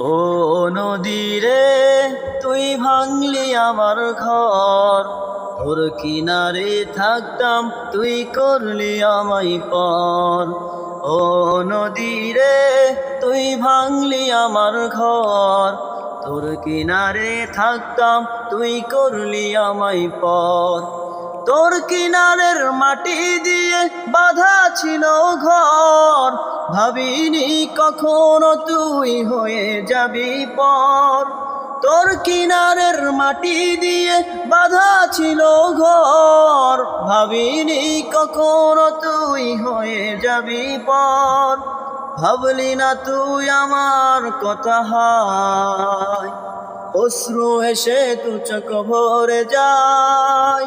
ও নদী রে, তুই ভাঙলি আমার ঘর। তোর কিনারে থাকতাম, তুই করলি আমায় পর। ও নদী রে, তুই ভাঙলি আমার ঘর। তোর কিনারে থাকতাম, তুই করলি আমায় পর। তোর কিনারের মাটি দিয়ে বাধা ছিল ঘর। ভাবিনি কখনো তুই হয়ে যাবি পর। তোর কিনারের মাটি দিয়ে বাধা ছিল ঘর। ভাবিনি কখনো তুই হয়ে যাবি পর। ভাবলি না তুই আমার কথা হয়। অশ্রু এসে তু চোখ ভরে যায়।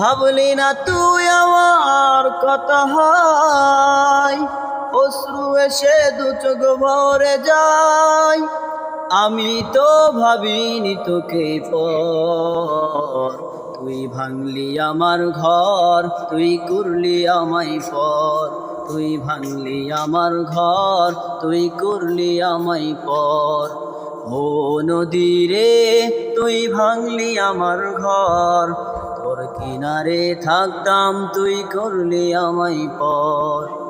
ভাবলি না তুই আমার কথা হয়। এসে দু চোখ ভরে যায় আমি তো ভাবিনি তোকে তুই ভাঙলি আমার ঘর, তুই করলি আমায় পর। তুই ভাঙলি আমার ঘর, তুই করলি আমায় পর। ও নদী রে, তুই ভাঙলি আমার ঘর। তোর কিনারে থাকতাম, তুই করলি আমায় পর।